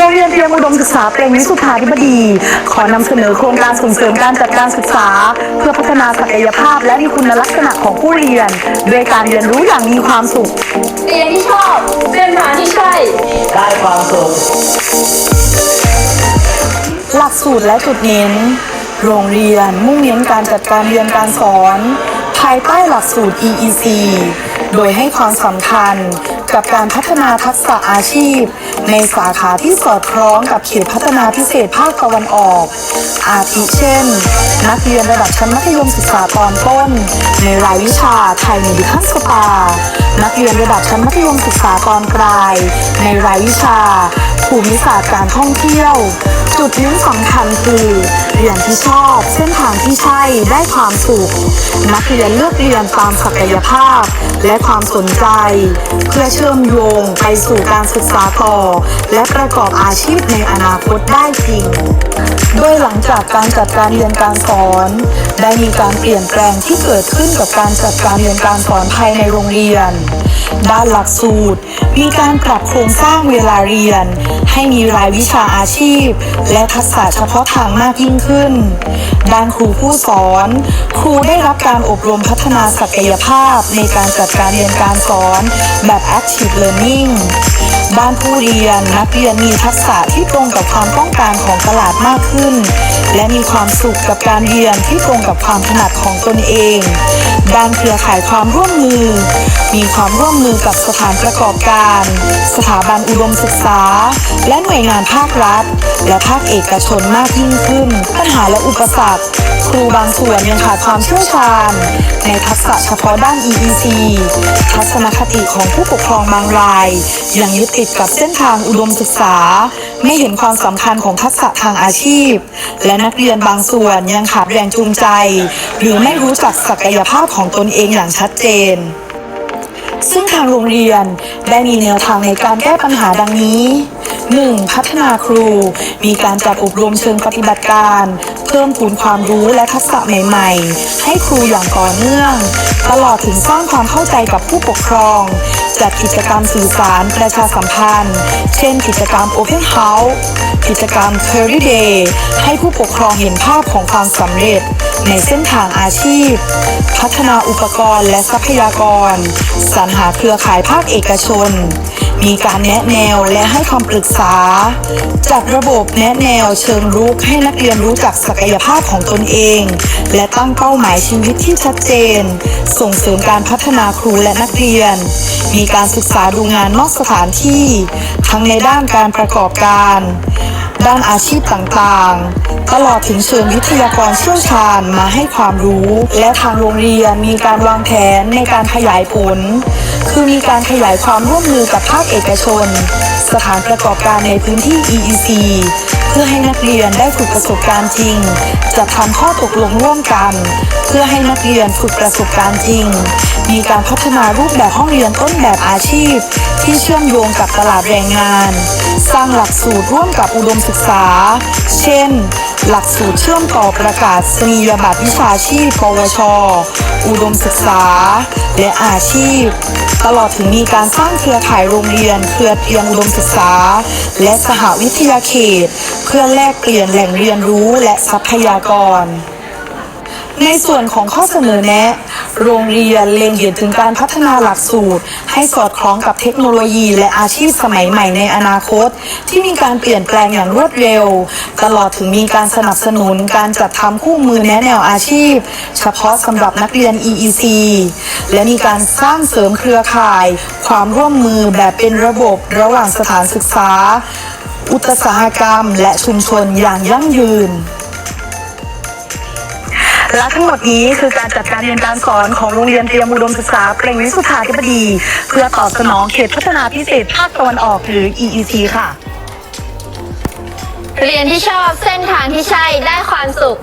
ดมศึกษาเปล่งวิสุทธาธิบดี ขอนำเสนอโครงการส่งเสริมการจัดการศึกษา เพื่อพัฒนาศักยภาพและมีคุณลักษณะของผู้เรียนด้วยการเรียนรู้อย่างมีความสุข เรียนที่ชอบเส้นทางที่ใช่ ได้ความสุข หลักสูตรและจุดเน้น โรงเรียนมุ่งเน้นการจัดการเรียนการสอน ภายใต้หลักสูตร EEC โดยให้ความสำคัญ กับการพัฒนาทักษะอาชีพ ในสาขาที่สอดคล้องกับเขตพัฒนาพิเศษภาคตะวันออก อาทิเช่น นักเรียนระดับชั้นมัธยมศึกษาตอนต้น ในรายวิชาไทยมีดิคันสปา นักเรียนระดับชั้นมัธยมศึกษาตอนปลาย ในรายวิชา ภูมิศาสตร์การท่องเที่ยว จุดเน้นสำคัญคือเรียนที่ชอบ เส้นทางที่ใช่ได้ความสุข นักเรียนเลือกเรียนตามศักยภาพ และความสนใจ เพื่อเชื่อมโยงไปสู่การศึกษาต่อ และประกอบอาชีพในอนาคตได้จริง โดยหลังจากการจัดการเรียนการสอน ได้มีการเปลี่ยนแปลงที่เกิดขึ้นกับการจัดการเรียนการสอนภายในโรงเรียน ด้านหลักสูตร มีการปรับโครงสร้างเวลาเรียน ให้มีรายวิชาอาชีพ และทักษะเฉพาะทางมากยิ่งขึ้น ด้านครูผู้สอน ครูได้รับการอบรมพัฒนาศักยภาพในการจัดการเรียนการสอนแบบ active learning ด้านผู้เรียนนักเรียนมีทักษะที่ตรงกับความต้องการของตลาดมากขึ้น และมีความสุขกับการเรียนที่ตรงกับความถนัดของตนเอง ด้านเครือข่ายความร่วมมือ มีความร่วมมือกับสถานประกอบการ สถาบันอุดมศึกษา และหน่วยงานภาครัฐ และภาคเอกชนมากยิ่งขึ้น ปัญหาและอุปสรรค ครูบางส่วนยังขาดความเชี่ยวชาญ ในทักษะเฉพาะด้าน EEC ทัศนคติของผู้ปกครองบางราย ยังยึดติดกับเส้นทางอุดมศึกษา ไม่เห็นความสำคัญของทักษะทางอาชีพ และนักเรียนบางส่วนยังขาดแรงจูงใจ หรือไม่รู้จักศักยภาพของตนเองอย่างชัดเจน ซึ่งทางโรงเรียนได้มีแนวทางในการแก้ปัญหาดังนี้ 1. พัฒนาครู มีการจัดอบรมเชิงปฏิบัติการ เพิ่มพูนความรู้และทักษะใหม่ ๆ ให้ครูอย่างต่อเนื่อง ตลอดถึงสร้างความเข้าใจกับผู้ปกครอง จัดกิจกรรมสื่อสารประชาสัมพันธ์ เช่น กิจกรรม Open House กิจกรรม Curry Day ให้ผู้ปกครองเห็นภาพของความสำเร็จ ในเส้นทางอาชีพ พัฒนาอุปกรณ์และทรัพยากร สรรหาเครือข่ายภาคเอกชน มีการแนะแนวและให้คำปรึกษา จัดระบบแนะแนวเชิงรุกให้นักเรียนรู้จักศักยภาพของตนเอง และตั้งเป้าหมายชีวิตที่ชัดเจน ส่งเสริมการพัฒนาครูและนักเรียน มีการศึกษาดูงานนอกสถานที่ ทั้งในด้านการประกอบการ ด้านอาชีพต่างๆ ตลอดถึงเชิญวิทยากรเชี่ยวชาญมาให้ความรู้ และทางโรงเรียนมีการวางแผนในการขยายผล คือมีการขยายความร่วมมือกับภาคเอกชน สถานประกอบการในพื้นที่ EEC พื่อให้นักเรียนได้ฝึกประสบการณ์จริง จะทำข้อตกลงร่วมกัน เพื่อให้นักเรียนฝึกประสบการณ์จริง มีการพัฒนารูปแบบห้องเรียนต้นแบบอาชีพ ที่เชื่อมโยงกับตลาดแรงงาน สร้างหลักสูตรร่วมกับอุดมศึกษา เช่น หลักสูตรเชื่อมต่อประกาศนียบัตรวิชาชีพ ปวช อุดมศึกษา และอาชีพ ตลอดถึงมีการสร้างเครือข่ายโรงเรียน เครือเตรียมอุดมศึกษา และสหวิทยาเขต เพื่อแลกเปลี่ยนแหล่งเรียนรู้และทรัพยากร ในส่วนของข้อเสนอแนะ โรงเรียนเล็งเห็นถึงการพัฒนาหลักสูตร ให้สอดคล้องกับเทคโนโลยีและอาชีพสมัยใหม่ในอนาคต ที่มีการเปลี่ยนแปลงอย่างรวดเร็ว ตลอดถึงมีการสนับสนุนการจัดทำคู่มือแนะแนวอาชีพ เฉพาะสำหรับนักเรียน EEC และมีการสร้างเสริมเครือข่าย ความร่วมมือแบบเป็นระบบระหว่างสถานศึกษา อุตสาหกรรม และชุมชนอย่างยั่งยืน และทั้งหมดนี้คือการจัดการเรียนการสอนของโรงเรียนเตรียมอุดมศึกษาเปล่งวิสุทธาธิบดี เพื่อตอบสนองเขตพัฒนาพิเศษภาคตะวันออกหรือ EEC ค่ะ เรียนที่ชอบเส้นทางที่ใช่ได้ความสุข